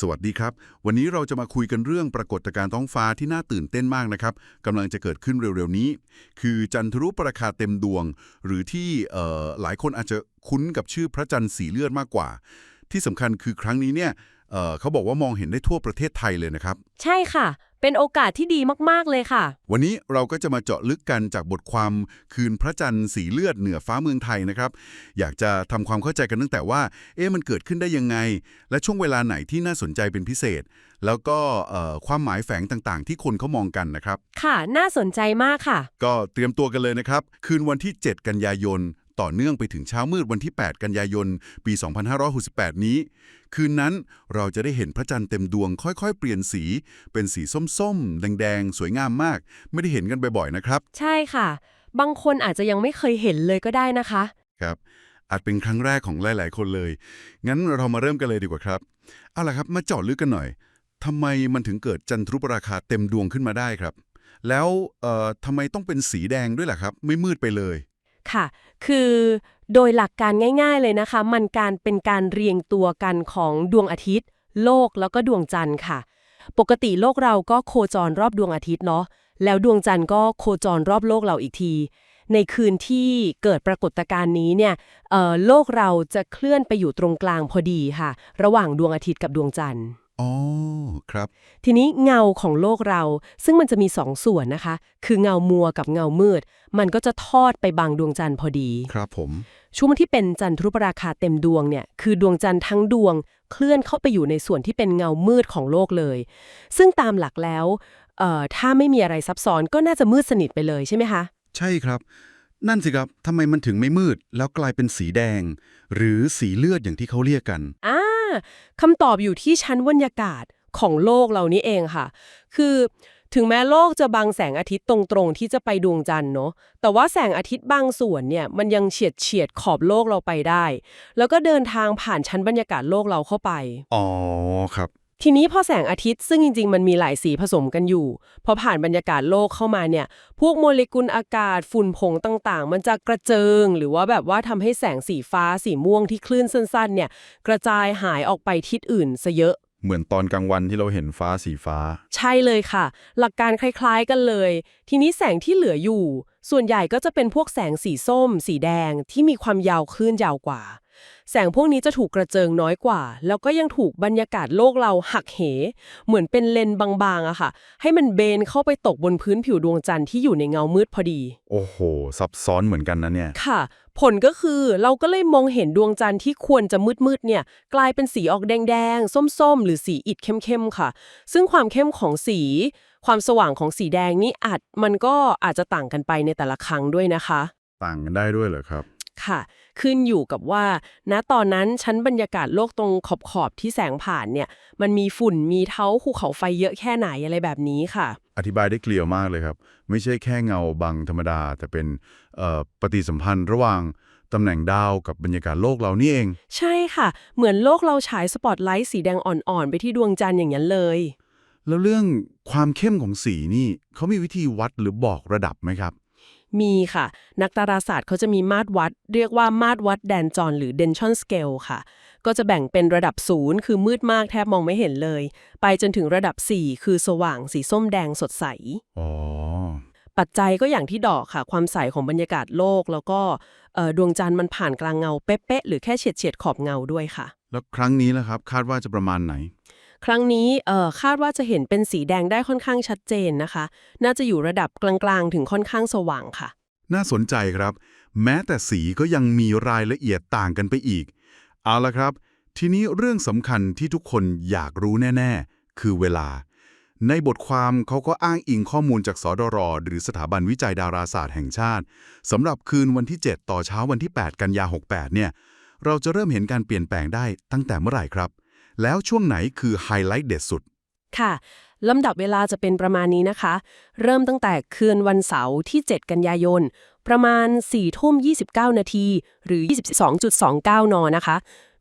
สวัสดีครับ วันนี้เราจะมาคุยกันเรื่องปรากฏการณ์ท้องฟ้าที่น่าตื่นเต้นมากนะครับกำลังจะเกิดขึ้นเร็วๆนี้ คือจันทรุปราคาเต็มดวง หรือที่เอ่อหลายคนอาจจะคุ้นกับชื่อพระจันทร์สีเลือดมากกว่า ที่สำคัญคือครั้งนี้เนี่ย เอ่อเขาบอกว่ามองเห็นได้ทั่วประเทศไทยเลยนะครับ ใช่ค่ะ เป็นโอกาสที่ดีมาก ๆ เลยค่ะ วันนี้เราก็จะมาเจาะลึกกันจากบทความคืนพระจันทร์สีเลือดเหนือฟ้าเมืองไทยนะครับ อยากจะทำความเข้าใจกันตั้งแต่ว่า เอ๊ะมันเกิดขึ้นได้ยังไง และช่วงเวลาไหนที่น่าสนใจเป็นพิเศษ แล้วก็เอ่อความหมายแฝงต่างๆ ที่คนเขามองกันนะครับ ค่ะ น่าสนใจมากค่ะ ก็เตรียมตัวกันเลยนะครับ คืนวันที่ 7 กันยายน ต่อเนื่องไปถึงเช้ามืดวันที่ 8 กันยายน ปี 2568 นี้ คืนนั้นเราจะได้เห็นพระจันทร์เต็มดวงค่อยๆ เปลี่ยนสี เป็นสีส้มๆ แดงๆ สวยงามมาก ไม่ได้เห็นกันบ่อยๆ นะครับ ใช่ค่ะ บางคนอาจจะยังไม่เคยเห็นเลยก็ได้นะคะ ครับอาจเป็นครั้งแรกของหลาย ๆ คนเลย งั้นเรามาเริ่มกันเลยดีกว่าครับ เอาล่ะครับ มาเจาะลึกกันหน่อย ทำไมมันถึงเกิดจันทรุปราคาเต็มดวงขึ้นมาได้ครับ แล้วเอ่อทำไมต้องเป็นสีแดงด้วยล่ะครับ ไม่มืดไปเลย ค่ะ คือโดยหลักการง่าย ๆเลยนะคะ มันการเป็นการเรียงตัวกันของดวงอาทิตย์ โลกแล้วก็ดวงจันทร์ค่ะ ปกติโลกเราก็โคจรรอบดวงอาทิตย์เนาะแล้วดวงจันทร์ก็โคจรรอบโลกเราอีกที ในคืนที่เกิดปรากฏการณ์นี้เนี่ยโลกเราจะเคลื่อนไปอยู่ตรงกลางพอดีค่ะ ระหว่างดวงอาทิตย์กับดวงจันทร์ อ๋อครับ ทีนี้เงาของโลกเรา ซึ่งมันจะมีสองส่วนนะคะ คือเงามัวกับเงามืด มันก็จะทอดไปบางดวงจันทร์พอดี ครับผม ช่วงที่เป็นจันทรุปราคาเต็มดวงเนี่ย คือดวงจันทร์ทั้งดวง เคลื่อนเข้าไปอยู่ในส่วนที่เป็นเงามืดของโลกเลย ซึ่งตามหลักแล้วเอ่อถ้าไม่มีอะไรซับซ้อนก็น่าจะมืดสนิทไปเลยใช่ไหมคะ ใช่ครับ นั่นสิครับทำไมมันถึงไม่มืด แล้วกลายเป็นสีแดง หรือสีเลือดอย่างที่เขาเรียกกัน อ่า คำตอบอยู่ที่ชั้นบรรยากาศของโลกเรานี้เองค่ะ คือถึงแม้โลกจะบังแสงอาทิตย์ตรงๆ ที่จะไปดวงจันทร์เนาะ แต่ว่าแสงอาทิตย์บางส่วนเนี่ยมันยังเฉียดเฉียดขอบโลกเราไปได้ แล้วก็เดินทางผ่านชั้นบรรยากาศโลกเราเข้าไป อ๋อครับ ทีนี้พอแสงอาทิตย์ซึ่งจริง ๆ มันมีหลายสีผสมกันอยู่ พอผ่านบรรยากาศโลกเข้ามาเนี่ย พวกโมเลกุลอากาศฝุ่นผงต่างๆ มันจะกระเจิง หรือว่าแบบว่าทำให้แสงสีฟ้าสีม่วงที่คลื่นสั้นๆ เนี่ย กระจายหายออกไปทิศอื่นซะเยอะ เหมือนตอนกลางวันที่เราเห็นฟ้าสีฟ้า ใช่เลยค่ะ หลักการคล้ายๆกันเลย ทีนี้แสงที่เหลืออยู่ ส่วนใหญ่ก็จะเป็นพวกแสงสีส้ม สีแดงที่มีความยาวคลื่นยาวกว่า แสงพวกนี้จะถูกกระเจิงน้อยกว่า แล้วก็ยังถูกบรรยากาศโลกเราหักเห เหมือนเป็นเลนส์บางๆอะค่ะ ให้มันเบนเข้าไปตกบนพื้นผิวดวงจันทร์ที่อยู่ในเงามืดพอดี โอ้โห ซับซ้อนเหมือนกันนะเนี่ย ค่ะ ผลก็คือเราก็เลยมองเห็นดวงจันทร์ที่ควรจะมืดๆเนี่ย กลายเป็นสีออกแดงๆ ส้มๆ หรือสีอิฐเข้มๆค่ะ ซึ่งความเข้มของสี ความสว่างของสีแดงนี่อาจมันก็อาจจะต่างกันไปในแต่ละครั้งด้วยนะคะ ต่างกันได้ด้วยเหรอครับ ค่ะ ขึ้นอยู่กับว่า ณตอนนั้นชั้นบรรยากาศโลกตรงขอบขอบๆที่แสงผ่านเนี่ย มันมีฝุ่นมีเท้าภูเขาไฟเยอะแค่ไหนอะไรแบบนี้ค่ะ อธิบายได้เคลียร์มากเลยครับ ไม่ใช่แค่เงาบังธรรมดา แต่เป็นเอ่อปฏิสัมพันธ์ระหว่างตำแหน่งดาวกับบรรยากาศโลกเรานี่เอง ใช่ค่ะ เหมือนโลกเราฉายสปอตไลท์สีแดงอ่อนๆ ไปที่ดวงจันทร์อย่างนั้นเลย แล้วเรื่องความเข้มของสีนี่เขามีวิธีวัดหรือบอกระดับไหมครับ มีค่ะ นักดาราศาสตร์เขาจะมีมาตรวัด เรียกว่ามาตรวัดแดนจอนหรือ Denson Scale ค่ะ ก็จะแบ่งเป็นระดับ 0 คือมืดมากแทบมองไม่เห็นเลย ไปจนถึงระดับ 4 คือสว่างสีส้มแดงสดใสอ๋อปัจจัยก็อย่างที่ดอกค่ะ ความใสของบรรยากาศโลก แล้วก็เอ่อดวงจันทร์มันผ่านกลางเงาเป๊ะๆหรือแค่เฉียดเฉียดๆขอบเงาด้วยค่ะ แล้วครั้งนี้ล่ะครับ คาดว่าจะประมาณไหน ครั้งนี้คาดว่าจะเห็นเป็นสีแดงได้ค่อนข้างชัดเจนนะคะ น่าจะอยู่ระดับกลางๆ ถึงค่อนข้างสว่างค่ะ น่าสนใจครับ แม้แต่สีก็ยังมีรายละเอียดต่างกันไปอีก เอาละครับ ทีนี้เรื่องสำคัญที่ทุกคนอยากรู้แน่ ๆ คือเวลา ในบทความเขาก็อ้างอิงข้อมูลจากสดรหรือสถาบันวิจัยดาราศาสตร์แห่งชาติสำหรับคืนวันที่ 7 ต่อเช้าวันที่ 8 กันยา 68 เนี่ย เราจะเริ่มเห็นการเปลี่ยนแปลงได้ตั้งแต่เมื่อไหร่ครับ แล้วช่วงไหนคือไฮไลท์เด็ดสุด ค่ะลำดับเวลาจะเป็นประมาณนี้นะคะ เริ่มตั้งแต่คืนวันเสาร์ที่ 7 กันยายน ประมาณ4ทุ่ม29 นาที หรือ 22.29 น นะคะ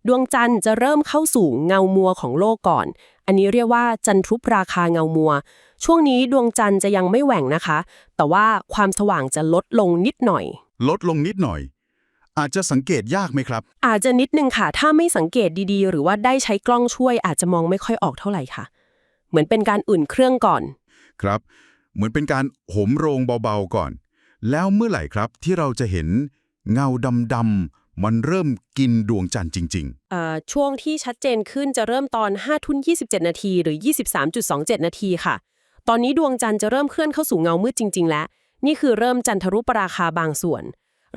ดวงจันทร์จะเริ่มเข้าสู่เงามัวของโลกก่อน อันนี้เรียกว่าจันทรุปราคาเงามัว ช่วงนี้ดวงจันทร์จะยังไม่แหว่งนะคะ แต่ว่าความสว่างจะลดลงนิดหน่อย ลดลงนิดหน่อย อาจจะสังเกตยากไหมครับ อาจจะนิดนึงค่ะ ถ้าไม่สังเกตดีๆ หรือว่าได้ใช้กล้องช่วย อาจจะมองไม่ค่อยออกเท่าไหร่ค่ะ เหมือนเป็นการอุ่นเครื่องก่อน ครับ เหมือนเป็นการโหมโรงเบาๆก่อน แล้วเมื่อไหร่ครับที่เราจะเห็นเงาดำๆมันเริ่มกินดวงจันทร์จริงเอ่อช่วงที่ชัดเจนขึ้นจะเริ่มตอน5ทุ่น27 นาทีหรือ 23.27 นาทีค่ะ ตอนนี้ดวงจันทร์จะเริ่มเคลื่อนเข้าสู่เงามืดจริง ๆ แล้ว นี่คือเริ่มจันทรุปราคาบางส่วน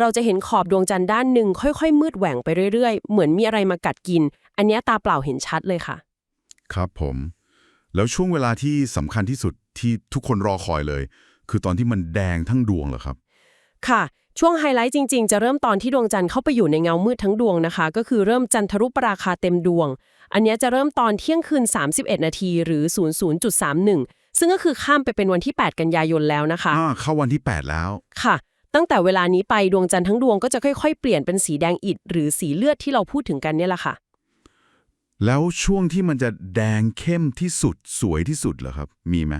เราจะเห็นขอบดวงจันทร์ด้านหนึ่งค่อยๆ มืดแหว่งไปเรื่อยๆ เหมือนมีอะไรมากัดกิน อันเนี้ยตาเปล่าเห็นชัดเลยค่ะๆครับผม แล้วช่วงเวลาที่สำคัญที่สุดที่ทุกคนรอคอยเลย คือตอนที่มันแดงทั้งดวงเหรอครับ ค่ะ ช่วงไฮไลท์จริง ๆ จะเริ่มตอนที่ดวงจันทร์เข้าไปอยู่ในเงามืดทั้งดวงนะคะ ก็คือเริ่มจันทรุปราคาเต็มดวง อันเนี้ยจะเริ่มตอนเที่ยงคืน 31 นาทีหรือ 00.31ซึ่งก็คือข้ามไปเป็นวันที่ 8 กันยายนแล้วนะคะอ่าเข้าวันที่ 8 แล้ว ค่ะ ตั้งแต่เวลานี้ไปดวงจันทร์ทั้งดวงก็จะค่อยๆ เปลี่ยนเป็นสีแดงอิฐหรือสีเลือดที่เราพูดถึงกันเนี่ยแหละค่ะ แล้วช่วงที่มันจะแดงเข้มที่สุดสวยที่สุดเหรอครับ มีไหม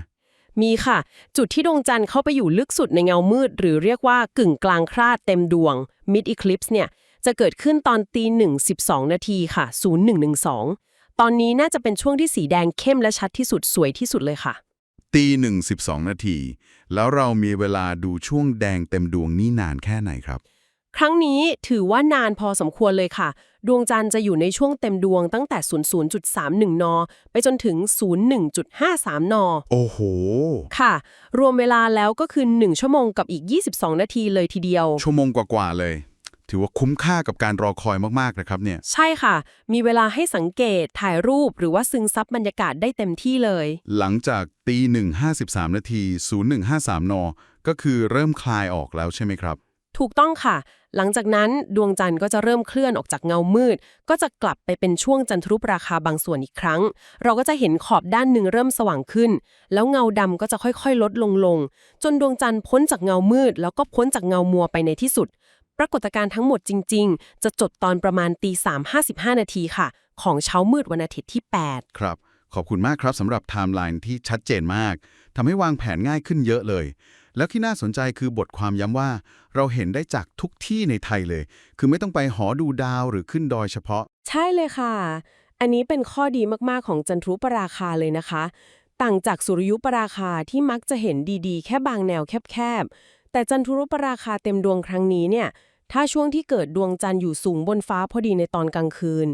มีค่ะ จุดที่ดวงจันทร์เข้าไปอยู่ลึกสุดในเงามืด หรือเรียกว่ากึ่งกลางคราดเต็มดวง mid eclipse เนี่ยจะเกิดขึ้นตอนตีหนึ่งสิบสองนาทีค่ะ 0112 ตอนนี้น่าจะเป็นช่วงที่สีแดงเข้มและชัดที่สุดสวยที่สุดเลยค่ะ ตีหนึ่งสิบสองนาที แล้วเรามีเวลาดูช่วงแดงเต็มดวงนี่นานแค่ไหนครับ ครั้งนี้ถือว่านานพอสมควรเลยค่ะ ดวงจันทร์จะอยู่ในช่วงเต็มดวงตั้งแต่ 00.31 น ไปจนถึง 01.53 น โอ้โห ค่ะ รวมเวลาแล้วก็คือ 1 ชั่วโมงกับอีก 22 นาทีเลยทีเดียว ชั่วโมงกว่าๆเลย ถือว่าคุ้มค่ากับการรอคอยมากๆนะครับเนี่ย ใช่ค่ะ มีเวลาให้สังเกตถ่ายรูปหรือว่าซึงซับบรรยากาศได้เต็มที่เลย หลังจากตีหนึ่งห้าสิบสามนาทีศูนย์หนึ่งห้าสามนก็คือเริ่มคลายออกแล้วใช่ไหมครับ ถูกต้องค่ะ หลังจากนั้นดวงจันทร์ก็จะเริ่มเคลื่อนออกจากเงามืด ก็จะกลับไปเป็นช่วงจันทรุปราคาบางส่วนอีกครั้ง เราก็จะเห็นขอบด้านหนึ่งเริ่มสว่างขึ้น แล้วเงาดำก็จะค่อยๆ ลดลงลง จนดวงจันทร์พ้นจากเงามืด แล้วก็พ้นจากเงามัวไปในที่สุด ปรากฏการณ์ทั้งหมดจริง ๆ จะจบตอนประมาณตีสามห้าสิบห้านาทีค่ะ ของเช้ามืดวันอาทิตย์ที่ 8 ครับ ขอบคุณมากครับสำหรับไทม์ไลน์ที่ชัดเจนมากทำให้วางแผนง่ายขึ้นเยอะเลย แล้วที่น่าสนใจคือบทความย้ำว่า เราเห็นได้จากทุกที่ในไทยเลย คือไม่ต้องไปหอดูดาวหรือขึ้นดอยเฉพาะ ใช่เลยค่ะ อันนี้เป็นข้อดีมากๆของจันทรุปราคาเลยนะคะ ต่างจากสุริยุปราคาที่มักจะเห็นดีๆ แค่บางแนวแคบๆ แต่จันทรุปราคาเต็มดวงครั้งนี้เนี่ย ถ้าช่วงที่เกิดดวงจันทร์อยู่สูงบนฟ้าพอดีในตอนกลางคืน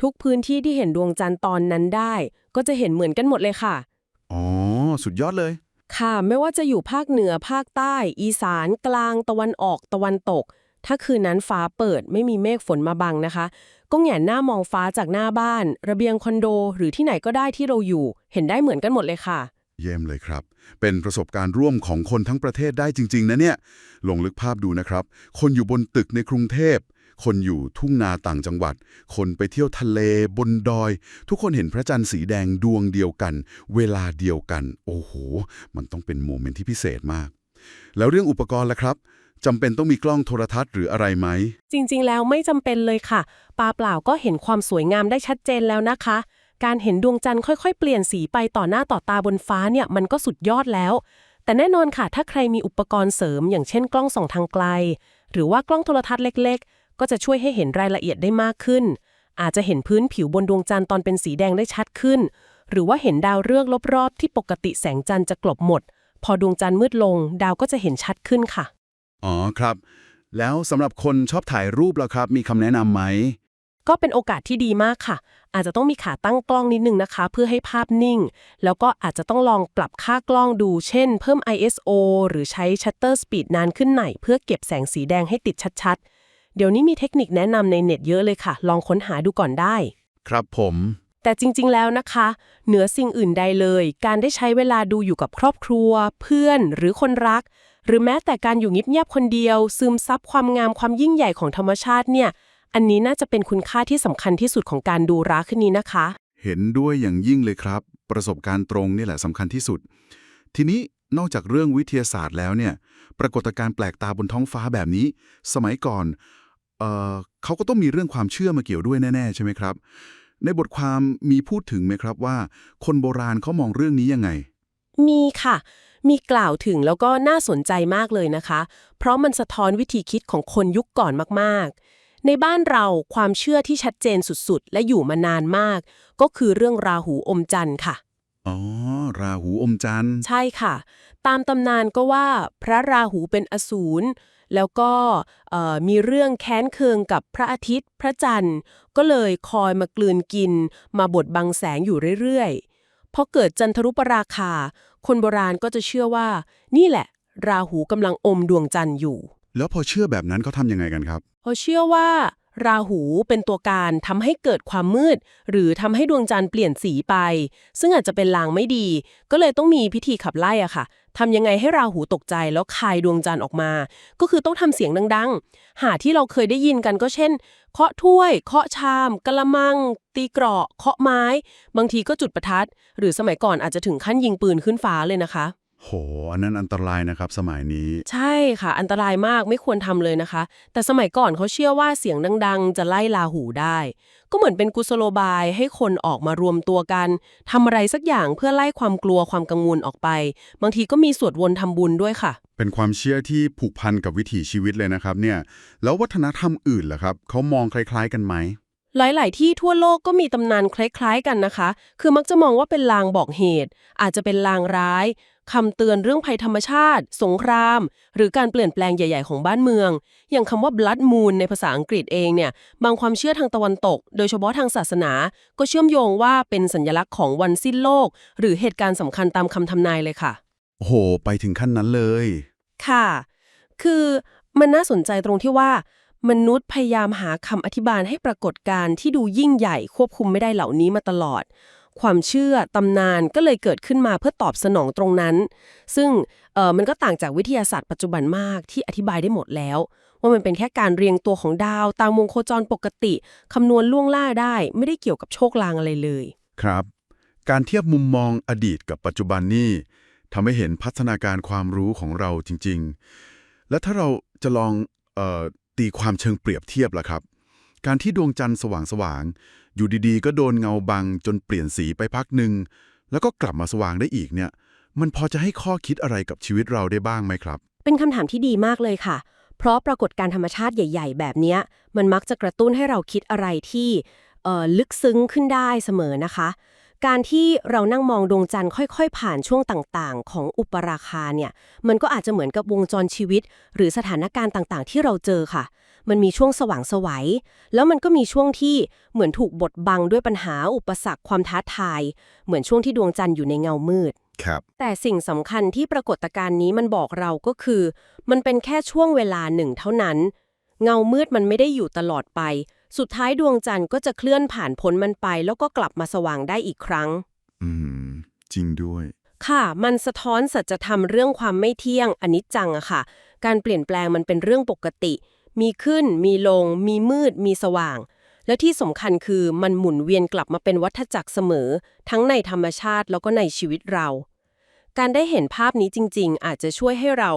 ทุกพื้นที่ที่เห็นดวงจันทร์ตอนนั้นได้ ก็จะเห็นเหมือนกันหมดเลยค่ะ อ๋อ สุดยอดเลย ค่ะ ไม่ว่าจะอยู่ภาคเหนือภาคใต้ อีสาน กลาง ตะวันออก ตะวันตก ถ้าคืนนั้นฟ้าเปิดไม่มีเมฆฝนมาบังนะคะ ก็แหงนหน้ามองฟ้าจากหน้าบ้าน ระเบียงคอนโด หรือที่ไหนก็ได้ที่เราอยู่ เห็นได้เหมือนกันหมดเลยค่ะ เยี่ยมเลยครับ เป็นประสบการณ์ร่วมของคนทั้งประเทศได้จริง ๆ นะเนี่ย ลงลึกภาพดูนะครับ คนอยู่บนตึกในกรุงเทพ คนอยู่ทุ่งนาต่างจังหวัด คนไปเที่ยวทะเลบนดอย ทุกคนเห็นพระจันทร์สีแดงดวงเดียวกัน เวลาเดียวกัน โอ้โห มันต้องเป็นโมเมนต์ที่พิเศษมาก แล้วเรื่องอุปกรณ์ล่ะครับจำเป็นต้องมีกล้องโทรทัศน์หรืออะไรไหม จริงๆ แล้วไม่จำเป็นเลยค่ะปาเปล่าก็เห็นความสวยงามได้ชัดเจนแล้วนะคะ การเห็นดวงจันทร์ค่อยๆ เปลี่ยนสีไปต่อหน้าต่อตาบนฟ้าเนี่ยมันก็สุดยอดแล้ว แต่แน่นอนค่ะ ถ้าใครมีอุปกรณ์เสริม อย่างเช่นกล้องส่องทางไกล หรือว่ากล้องโทรทัศน์เล็กๆ ก็จะช่วยให้เห็นรายละเอียดได้มากขึ้น อาจจะเห็นพื้นผิวบนดวงจันทร์ตอนเป็นสีแดงได้ชัดขึ้น หรือว่าเห็นดาวฤกษ์รอบๆ ที่ปกติแสงจันทร์จะกลบหมด พอดวงจันทร์มืดลง ดาวก็จะเห็นชัดขึ้นค่ะ อ๋อครับ แล้วสำหรับคนชอบถ่ายรูปล่ะครับ มีคำแนะนำไหม ก็เป็นโอกาสที่ดีมากค่ะ อาจจะต้องมีขาตั้งกล้องนิดนึงนะคะ เพื่อให้ภาพนิ่ง แล้วก็อาจจะต้องลองปรับค่ากล้องดู เช่น เพิ่ม ISO หรือใช้ shutter speed นานขึ้นหน่อยเพื่อเก็บแสงสีแดงให้ติดชัดๆ เดี๋ยวนี้มีเทคนิคแนะนำในเน็ตเยอะเลยค่ะ ลองค้นหาดูก่อนได้ ครับผม แต่จริง ๆ แล้วนะคะ เหนือสิ่งอื่นใดเลย การได้ใช้เวลาดูอยู่กับครอบครัว เพื่อนหรือคนรัก หรือแม้แต่การอยู่เงียบๆคนเดียว ซึมซับความงามความยิ่งใหญ่ของธรรมชาติเนี่ย อันนี้น่าจะเป็นคุณค่าที่สำคัญที่สุดของการดูรักขึ้นนี้นะคะ เห็นด้วยอย่างยิ่งเลยครับ ประสบการณ์ตรงนี่แหละสำคัญที่สุด ทีนี้นอกจากเรื่องวิทยาศาสตร์แล้วเนี่ย ปรากฏการณ์แปลกตาบนท้องฟ้าแบบนี้ สมัยก่อนเอ่อเขาก็ต้องมีเรื่องความเชื่อมาเกี่ยวด้วยแน่ๆ ใช่ไหมครับ ในบทความมีพูดถึงไหมครับว่า คนโบราณเขามองเรื่องนี้ยังไง มีค่ะ มีกล่าวถึงแล้วก็น่าสนใจมากเลยนะคะ เพราะมันสะท้อนวิธีคิดของคนยุคก่อนมากๆ ในบ้านเราความเชื่อที่ชัดเจนสุดๆ และอยู่มานานมาก ก็คือเรื่องราหูอมจันทร์ค่ะ อ๋อ ราหูอมจันทร์ ใช่ค่ะ ตามตำนานก็ว่าพระราหูเป็นอสูรแล้วก็เอ่อมีเรื่องแค้นเคืองกับพระอาทิตย์ พระจันทร์ ก็เลยคอยมากลืนกิน มาบดบังแสงอยู่เรื่อยๆพอเกิดจันทรุปราคา คนโบราณก็จะเชื่อว่า นี่แหละ ราหูกำลังอมดวงจันทร์อยู่ แล้วพอเชื่อแบบนั้นเขาทำยังไงกันครับเพราเชื่อว่า ราหูเป็นตัวการทำให้เกิดความมืด หรือทำให้ดวงจันทร์เปลี่ยนสีไป ซึ่งอาจจะเป็นลางไม่ดี ก็เลยต้องมีพิธีขับไล่อะค่ะทำยังไงให้ราหูตกใจแล้วคายดวงจันทร์ออกมา ก็คือต้องทำเสียงดัง ๆ หาที่เราเคยได้ยินกันก็เช่น เคาะถ้วย เคาะชามกะละมัง ตีเกราะ เคาะไม้ บางทีก็จุดประทัด หรือสมัยก่อนอาจจะถึงขั้นยิงปืนขึ้นฟ้าเลยนะคะ โห อันนั้นอันตรายนะครับสมัยนี้ ใช่ค่ะ อันตรายมากไม่ควรทำเลยนะคะ แต่สมัยก่อนเขาเชื่อว่าเสียงดัง ๆ จะไล่ลาหูได้ ก็เหมือนเป็นกุศโลบายให้คนออกมารวมตัวกันทำอะไรสักอย่างเพื่อไล่ความกลัวความกังวลออกไป บางทีก็มีสวดวนทำบุญด้วยค่ะ เป็นความเชื่อที่ผูกพันกับวิถีชีวิตเลยนะครับเนี่ย แล้ววัฒนธรรมอื่นล่ะครับเขามองคล้ายๆ กันไหมหลาย ๆ ที่ทั่วโลกก็มีตำนานคล้าย ๆ กันนะคะ คือมักจะมองว่าเป็นลางบอกเหตุ อาจจะเป็นลางร้าย คำเตือนเรื่องภัยธรรมชาติ สงคราม หรือการเปลี่ยนแปลงใหญ่ ๆ ของบ้านเมือง อย่างคำว่า blood moon ในภาษาอังกฤษเองเนี่ย บางความเชื่อทางตะวันตก โดยเฉพาะทางศาสนา ก็เชื่อมโยงว่าเป็นสัญลักษณ์ของวันสิ้นโลก หรือเหตุการณ์สำคัญตามคำทำนายเลยค่ะ โอ้โห ไปถึงขั้นนั้นเลย ค่ะ คือมันน่าสนใจตรงที่ว่า มนุษย์พยายามหาคำอธิบายให้ปรากฏการณ์ที่ดูยิ่งใหญ่ควบคุมไม่ได้เหล่านี้มาตลอด ความเชื่อตำนานก็เลยเกิดขึ้นมาเพื่อตอบสนองตรงนั้น ซึ่งเออมันก็ต่างจากวิทยาศาสตร์ปัจจุบันมากที่อธิบายได้หมดแล้ว ว่ามันเป็นแค่การเรียงตัวของดาวตามวงโคจรปกติคำนวณล่วงล่าได้ ไม่ได้เกี่ยวกับโชคลางอะไรเลย ครับ การเทียบมุมมองอดีตกับปัจจุบันนี่ทำให้เห็นพัฒนาการความรู้ของเราจริง ๆ และถ้าเราจะลองออตีความเชิงเปรียบเทียบล่ะครับ การที่ดวงจันทร์สว่างๆ อยู่ดีๆ ก็โดนเงาบังจนเปลี่ยนสีไปพักหนึ่ง แล้วก็กลับมาสว่างได้อีกเนี่ย มันพอจะให้ข้อคิดอะไรกับชีวิตเราได้บ้างไหมครับ เป็นคำถามที่ดีมากเลยค่ะ เพราะปรากฏการธรรมชาติใหญ่ ๆ แบบนี้มันมักจะกระตุ้นให้เราคิดอะไรที่เอ่อลึกซึ้งขึ้นได้เสมอนะคะ การที่เรานั่งมองดวงจันทร์ค่อย ๆ ผ่านช่วงต่างๆ ของอุปราคาเนี่ย มันก็อาจจะเหมือนกับวงจรชีวิต หรือสถานการณ์ต่างๆ ที่เราเจอค่ะ มันมีช่วงสว่างไสวัย แล้วมันก็มีช่วงที่เหมือนถูกบดบังด้วยปัญหาอุปสรรคความท้าทาย เหมือนช่วงที่ดวงจันทร์อยู่ในเงามืด ครับ แต่สิ่งสำคัญที่ปรากฏการณ์นี้มันบอกเราก็คือ มันเป็นแค่ช่วงเวลาหนึ่งเท่านั้น เงามืดมันไม่ได้อยู่ตลอดไป สุดท้ายดวงจันทร์ก็จะเคลื่อนผ่านพ้นมันไป แล้วก็กลับมาสว่างได้อีกครั้ง อืม จริงด้วย ค่ะ มันสะท้อนสัจธรรมเรื่องความไม่เที่ยงอนิจจังอะค่ะ การเปลี่ยนแปลงมันเป็นเรื่องปกติ มีขึ้น มีลง มีมืด มีสว่าง และที่สำคัญคือมันหมุนเวียนกลับมาเป็นวัฏจักรเสมอ ทั้งในธรรมชาติแล้วก็ในชีวิตเรา การได้เห็นภาพนี้จริง ๆ อาจจะช่วยให้เรา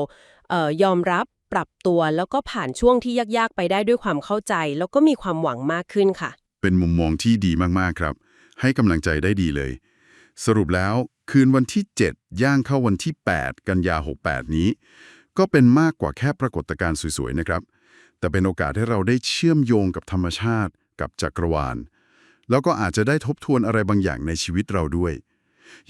เออยอมรับปรับตัวแล้วก็ผ่านช่วงที่ยากๆ ไปได้ด้วยความเข้าใจ แล้วก็มีความหวังมากขึ้นค่ะ เป็นมุมมองที่ดีมากๆครับ ให้กำลังใจได้ดีเลย สรุปแล้วคืนวันที่ 7 ย่างเข้าวันที่ 8 กันยา 68 นี้ ก็เป็นมากกว่าแค่ปรากฏการณ์สวยๆนะครับ แต่เป็นโอกาสให้เราได้เชื่อมโยงกับธรรมชาติ กับจักรวาล แล้วก็อาจจะได้ทบทวนอะไรบางอย่างในชีวิตเราด้วย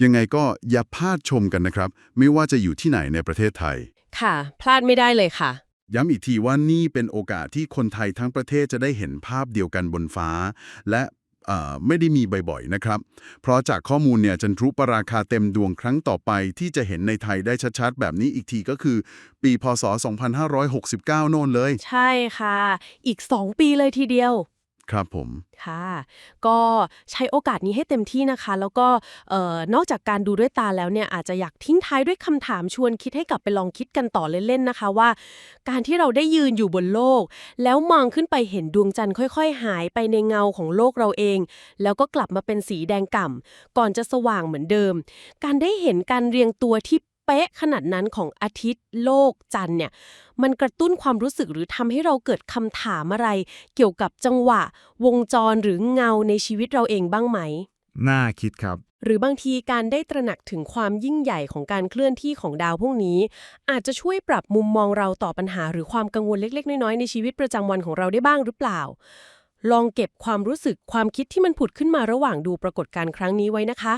ยังไงก็อย่าพลาดชมกันนะครับ ไม่ว่าจะอยู่ที่ไหนในประเทศไทย ค่ะ พลาดไม่ได้เลยค่ะ ย้ำอีกทีว่านี่เป็นโอกาสที่คนไทยทั้งประเทศจะได้เห็นภาพเดียวกันบนฟ้า และเอ่อ ไม่ได้มีบ่อยๆนะครับ เพราะจากข้อมูลเนี่ยจันทรุปราคาเต็มดวงครั้งต่อไปที่จะเห็นในไทยได้ชัดๆ แบบนี้อีกทีก็คือ ปีพศ 2569 โน่นเลย ใช่ค่ะ อีก 2 ปีเลยทีเดียว ครับผม ค่ะ ก็ใช้โอกาสนี้ให้เต็มที่นะคะ แล้วก็เอ่อนอกจากการดูด้วยตาแล้วเนี่ยอาจจะอยากทิ้งท้ายด้วยคำถามชวนคิดให้กลับไปลองคิดกันต่อเล่นๆนะคะว่า การที่เราได้ยืนอยู่บนโลก แล้วมองขึ้นไปเห็นดวงจันทร์ค่อยๆ หายไปในเงาของโลกเราเอง แล้วก็กลับมาเป็นสีแดงก่ำก่อนจะสว่างเหมือนเดิม การได้เห็นการเรียงตัวที่ เป๊ะขนาดนั้นของอาทิตย์โลกจันทร์เนี่ยมันกระตุ้นความรู้สึกหรือทำให้เราเกิดคำถามอะไร เกี่ยวกับจังหวะ วงจรหรือเงาในชีวิตเราเองบ้างไหม น่าคิดครับ หรือบางทีการได้ตระหนักถึงความยิ่งใหญ่ของการเคลื่อนที่ของดาวพวกนี้ อาจจะช่วยปรับมุมมองเราต่อปัญหา หรือความกังวลเล็ก ๆ น้อยๆในชีวิตประจำวันของเราได้บ้างหรือเปล่า ลองเก็บความรู้สึกความคิดที่มันผุดขึ้นมาระหว่างดูปรากฏการณ์ครั้งนี้ไว้นะคะ